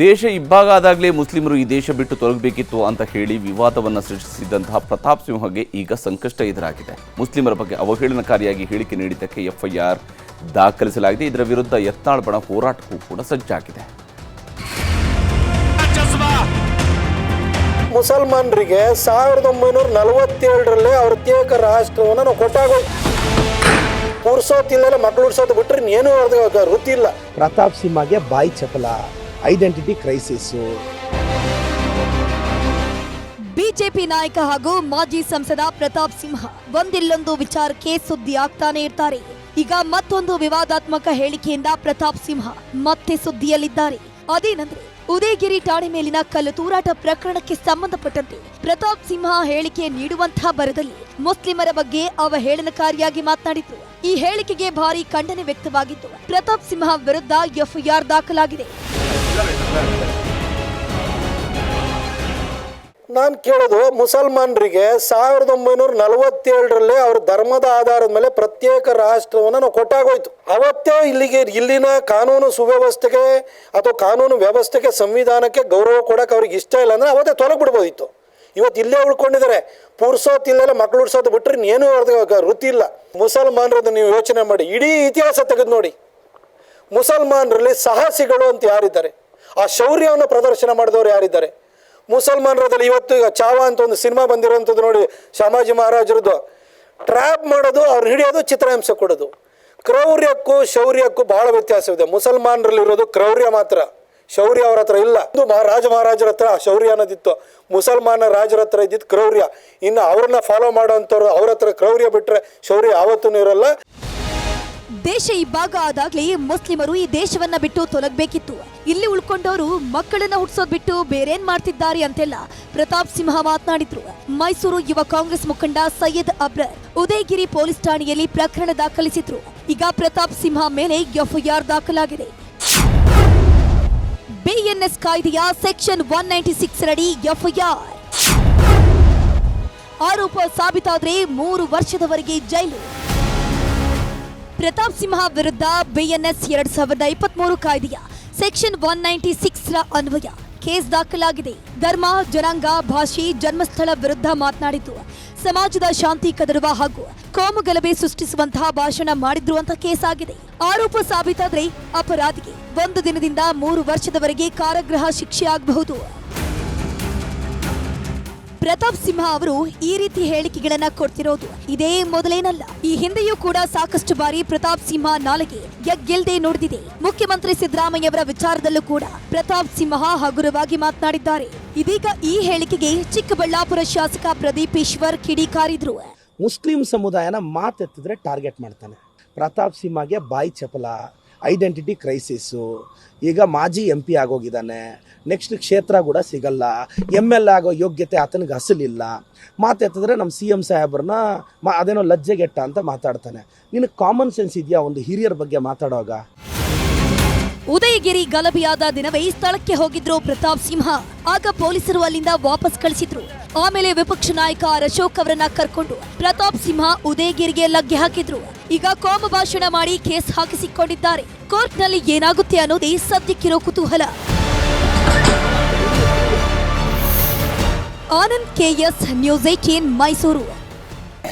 ದೇಶ ಇಬ್ಬಾಗ ಆದಾಗಲೇ ಮುಸ್ಲಿಮರು ಈ ದೇಶ ಬಿಟ್ಟು ತೊಲಗಬೇಕಿತ್ತು ಅಂತ ಹೇಳಿ ವಿವಾದವನ್ನು ಸೃಷ್ಟಿಸಿದಂತಹ ಪ್ರತಾಪ್ ಸಿಂಹಗೆ ಈಗ ಸಂಕಷ್ಟ ಎದುರಾಗಿದೆ. ಮುಸ್ಲಿಮರ ಬಗ್ಗೆ ಅವಹೇಳನಕಾರಿಯಾಗಿ ಹೇಳಿಕೆ ನೀಡಿದ್ದಕ್ಕೆ ಎಫ್ಐಆರ್ ದಾಖಲಿಸಲಾಗಿದೆ. ಇದರ ವಿರುದ್ಧ ಯತ್ನಾಳ್ ಬಣ ಹೋರಾಟಕ್ಕೂ ಕೂಡ ಸಜ್ಜಾಗಿದೆ. ಮುಸಲ್ಮಾನರಿಗೆ ಸಾವಿರದ ಒಂಬೈನೂರ ನಲವತ್ತೇಳರಲ್ಲೇ ಅವ್ರ ಪ್ರತ್ಯೇಕ ರಾಷ್ಟ್ರವನ್ನು ನಾವು ಕೊಟ್ಟಾಗ ಕೂರ್ಸೋತಿಲ್ಲ ಮಕ್ಕಳು ಉಡ್ಸೋದು ಬಿಟ್ಟರೆ ಏನೂ ಅರ್ಧ ವೃತ್ತಿ ಇಲ್ಲ. ಪ್ರತಾಪ್ ಸಿಂಹಗೆ ಬಾಯಿ ಚಪಲ ಐಡೆಂಟಿಟಿ ಕ್ರೈಸಿಸ್ಸು ಬಿಜೆಪಿ ನಾಯಕ ಹಾಗೂ ಮಾಜಿ ಸಂಸದ ಪ್ರತಾಪ್ ಸಿಂಹ ಒಂದಿಲ್ಲೊಂದು ವಿಚಾರಕ್ಕೆ ಸುದ್ದಿ ಆಗ್ತಾನೆ ಇರ್ತಾರೆ. ಈಗ ಮತ್ತೊಂದು ವಿವಾದಾತ್ಮಕ ಹೇಳಿಕೆಯಿಂದ ಪ್ರತಾಪ್ ಸಿಂಹ ಮತ್ತೆ ಸುದ್ದಿಯಲ್ಲಿದ್ದಾರೆ. ಅದೇನಂದ್ರೆ, ಉದಯಗಿರಿ ಠಾಣೆ ಮೇಲಿನ ಕಲ್ಲು ತೂರಾಟ ಪ್ರಕರಣಕ್ಕೆ ಸಂಬಂಧಪಟ್ಟಂತೆ ಪ್ರತಾಪ್ ಸಿಂಹ ಹೇಳಿಕೆ ನೀಡುವಂತಹ ಬರದಲ್ಲಿ ಮುಸ್ಲಿಮರ ಬಗ್ಗೆ ಅವಹೇಳನಕಾರಿಯಾಗಿ ಮಾತನಾಡಿದ್ರು. ಈ ಹೇಳಿಕೆಗೆ ಭಾರಿ ಖಂಡನೆ ವ್ಯಕ್ತವಾಗಿತ್ತು ಪ್ರತಾಪ್ ಸಿಂಹ ವಿರುದ್ಧ ಎಫ್ಐಆರ್ ದಾಖಲಾಗಿದೆ. ನಾನು ಕೇಳೋದು, ಮುಸಲ್ಮಾನರಿಗೆ ಸಾವಿರದ ಒಂಬೈನೂರ ನಲವತ್ತೇಳರಲ್ಲಿ ಅವ್ರ ಧರ್ಮದ ಆಧಾರದ ಮೇಲೆ ಪ್ರತ್ಯೇಕ ರಾಷ್ಟ್ರವನ್ನು ನಾವು ಕೊಟ್ಟಾಗೋಯ್ತು. ಅವತ್ತೇ ಇಲ್ಲಿಗೆ, ಇಲ್ಲಿನ ಕಾನೂನು ಸುವ್ಯವಸ್ಥೆಗೆ ಅಥವಾ ಕಾನೂನು ವ್ಯವಸ್ಥೆಗೆ, ಸಂವಿಧಾನಕ್ಕೆ ಗೌರವ ಕೊಡೋಕೆ ಅವ್ರಿಗೆ ಇಷ್ಟ ಇಲ್ಲ ಅಂದರೆ ಅವತ್ತೇ ತೊಲಗ್ಬಿಡ್ಬೋದಿತ್ತು. ಇವತ್ತು ಇಲ್ಲೇ ಉಳ್ಕೊಂಡಿದ್ದಾರೆ. ಪುರ್ಸೋತಿಲ್ಲೆಲ್ಲ ಮಕ್ಳು ಉಡ್ಸೋದು ಬಿಟ್ಟರೆ ಇನ್ನೇನು ಅವ್ರದ್ದು ವೃತ್ತಿ ಇಲ್ಲ. ಮುಸಲ್ಮಾನರದ್ದು ನೀವು ಯೋಚನೆ ಮಾಡಿ. ಇಡೀ ಇತಿಹಾಸ ತೆಗೆದು ನೋಡಿ. ಮುಸಲ್ಮಾನರಲ್ಲಿ ಸಾಹಸಿಗಳು ಅಂತ ಯಾರಿದ್ದಾರೆ? ಆ ಶೌರ್ಯವನ್ನು ಪ್ರದರ್ಶನ ಮಾಡಿದವರು ಯಾರಿದ್ದಾರೆ? ಮುಸಲ್ಮಾನರದಲ್ಲಿ ಇವತ್ತು ಈಗ ಚಾವ ಅಂತ ಒಂದು ಸಿನಿಮಾ ಬಂದಿರೋಂಥದ್ದು ನೋಡಿ ಶಾಮಾಜಿ ಮಹಾರಾಜರದ್ದು. ಟ್ರ್ಯಾಪ್ ಮಾಡೋದು, ಅವ್ರು ಹಿಡಿಯೋದು ಚಿತ್ರಹಿಂಸ ಕೊಡೋದು. ಕ್ರೌರ್ಯಕ್ಕೂ ಶೌರ್ಯಕ್ಕೂ ಬಹಳ ವ್ಯತ್ಯಾಸವಿದೆ. ಮುಸಲ್ಮಾನರಲ್ಲಿರೋದು ಕ್ರೌರ್ಯ ಮಾತ್ರ. ಶೌರ್ಯ ಅವರ ಹತ್ರ ಇಲ್ಲ. ಒಂದು ರಾಜ ಮಹಾರಾಜರ ಹತ್ರ ಶೌರ್ಯ ಅನ್ನೋದಿತ್ತು. ಮುಸಲ್ಮಾನ ರಾಜರ ಹತ್ರ ಇದ್ದಿದ್ದು ಕ್ರೌರ್ಯ. ಇನ್ನು ಅವ್ರನ್ನ ಫಾಲೋ ಮಾಡೋವಂಥವ್ರು ಅವ್ರ ಹತ್ರ ಕ್ರೌರ್ಯ ಬಿಟ್ಟರೆ ಶೌರ್ಯ ಯಾವತ್ತೂ ಇರಲ್ಲ. ದೇಶ ಇಬ್ಬಾಗ ಆದಾಗ್ಲೇ ಮುಸ್ಲಿಮರು ಈ ದೇಶವನ್ನ ಬಿಟ್ಟು ತೊಲಗಬೇಕಿತ್ತು. ಇಲ್ಲಿ ಉಳ್ಕೊಂಡವರು ಮಕ್ಕಳನ್ನ ಹುಟ್ಟಿಸೋದ್ ಬಿಟ್ಟು ಬೇರೇನ್ ಮಾಡ್ತಿದ್ದಾರೆ ಅಂತೆಲ್ಲ ಪ್ರತಾಪ್ ಸಿಂಹ ಮಾತನಾಡಿದ್ರು. ಮೈಸೂರು ಯುವ ಕಾಂಗ್ರೆಸ್ ಮುಖಂಡ ಸೈಯದ್ ಅಬ್ರರ್ ಉದಯಗಿರಿ ಪೊಲೀಸ್ ಠಾಣೆಯಲ್ಲಿ ಪ್ರಕರಣ ದಾಖಲಿಸಿದ್ರು. ಈಗ ಪ್ರತಾಪ್ ಸಿಂಹ ಮೇಲೆ ಎಫ್ಐಆರ್ ದಾಖಲಾಗಿದೆ. ಬಿಎನ್ಎಸ್ ಕಾಯ್ದೆಯ ಸೆಕ್ಷನ್ ಒನ್ ನೈಂಟಿ ಸಿಕ್ಸ್ ರಡಿ ಎಫ್ಐಆರ್. ಆರೋಪ ಸಾಬೀತಾದ್ರೆ ಮೂರು ವರ್ಷದವರೆಗೆ ಜೈಲು. ಪ್ರತಾಪ್ ಸಿಂಹ ವಿರುದ್ಧ ಬಿಎನ್ಎಸ್ ಎರಡ್ ಸಾವಿರದ ಇಪ್ಪತ್ಮೂರು ಕಾಯ್ದೆಯ ಸೆಕ್ಷನ್ ಒನ್ ನೈಂಟಿ ಸಿಕ್ಸ್ ರ ಅನ್ವಯ ಕೇಸ್ ದಾಖಲಾಗಿದೆ. ಧರ್ಮ, ಜನಾಂಗ, ಭಾಷೆ, ಜನ್ಮಸ್ಥಳ ವಿರುದ್ಧ ಮಾತನಾಡಿದ್ದು, ಸಮಾಜದ ಶಾಂತಿ ಕದಡುವ ಹಾಗೂ ಕೋಮುಗಲಭೆ ಸೃಷ್ಟಿಸುವಂತಹ ಭಾಷಣ ಮಾಡಿದ್ರು ಅಂತ ಕೇಸ್ ಆಗಿದೆ ಆರೋಪ ಸಾಬೀತಾದ್ರೆ ಅಪರಾಧಿಗೆ ಒಂದು ದಿನದಿಂದ ಮೂರು ವರ್ಷದವರೆಗೆ ಕಾರಾಗೃಹ ಶಿಕ್ಷೆ ಆಗಬಹುದು. ಪ್ರತಾಪ್ ಸಿಂಹ ಅವರು ಈ ರೀತಿ ಹೇಳಿಕೆಗಳನ್ನ ಕೊಡ್ತಿರೋದು ಇದೇ ಮೊದಲೇನಲ್ಲ. ಈ ಹಿಂದೆಯೂ ಕೂಡ ಸಾಕಷ್ಟು ಬಾರಿ ಪ್ರತಾಪ್ ಸಿಂಹ ನಾಲೆಗೆ ಗೆಲ್ದೇ ನುಡಿದಿದೆ ಮುಖ್ಯಮಂತ್ರಿ ಸಿದ್ದರಾಮಯ್ಯವರ ವಿಚಾರದಲ್ಲೂ ಕೂಡ ಪ್ರತಾಪ್ ಸಿಂಹ ಹಗುರವಾಗಿ ಮಾತನಾಡಿದ್ದಾರೆ. ಇದೀಗ ಈ ಹೇಳಿಕೆಗೆ ಚಿಕ್ಕಬಳ್ಳಾಪುರ ಶಾಸಕ ಪ್ರದೀಪ್ ಈಶ್ವರ್ ಕಿಡಿಕಾರಿದ್ರು ಮುಸ್ಲಿಂ ಸಮುದಾಯನ ಮಾತೆತ್ತಿದ್ರೆ ಟಾರ್ಗೆಟ್ ಮಾಡ್ತಾನೆ. ಪ್ರತಾಪ್ ಸಿಂಹಗೆ ಬಾಯಿ ಚಪಲ ಐಡೆಂಟಿಟಿ ಕ್ರೈಸಿಸ್ಸು ಈಗ ಮಾಜಿ ಎಂ ಪಿ ಆಗೋಗಿದ್ದಾನೆ. ನೆಕ್ಸ್ಟ್ ಕ್ಷೇತ್ರ ಕೂಡ ಸಿಗಲ್ಲ. ಎಂ ಎಲ್ ಆಗೋ ಯೋಗ್ಯತೆ ಆತನಿಗೆ ಅಸಲಿಲ್ಲ. ಮಾತೆತ್ತಿದ್ರೆ ನಮ್ಮ ಸಿ ಎಂ ಸಾಹೇಬ್ರನ್ನ ಮಾ, ಅದೇನೋ ಲಜ್ಜೆಗೆಟ್ಟ ಅಂತ ಮಾತಾಡ್ತಾನೆ. ನಿನಗೆ ಕಾಮನ್ ಸೆನ್ಸ್ ಇದೆಯಾ ಒಂದು ಹಿರಿಯರ ಬಗ್ಗೆ ಮಾತಾಡೋವಾಗ? ಉದಯಗಿರಿ ಗಲಭೆಯಾದ ದಿನವೇ ಸ್ಥಳಕ್ಕೆ ಹೋಗಿದ್ರು ಪ್ರತಾಪ್ ಸಿಂಹ. ಆಗ ಪೊಲೀಸರು ಅಲ್ಲಿಂದ ವಾಪಸ್ ಕಳಿಸಿದ್ರು. ಆಮೇಲೆ ವಿಪಕ್ಷ ನಾಯಕ ಅಶೋಕ್ ಅವರನ್ನ ಕರ್ಕೊಂಡು ಪ್ರತಾಪ್ ಸಿಂಹ ಉದಯಗಿರಿಗೆ ಲಗ್ಗೆ ಹಾಕಿದ್ರು. ಈಗ ಕೋಮ ಭಾಷಣ ಮಾಡಿ ಕೇಸ್ ಹಾಕಿಸಿಕೊಂಡಿದ್ದಾರೆ. ಕೋರ್ಟ್ನಲ್ಲಿ ಏನಾಗುತ್ತೆ ಅನ್ನೋದೇ ಸದ್ಯಕ್ಕಿರೋ ಕುತೂಹಲ. Anand KS news eighteen Mysuru.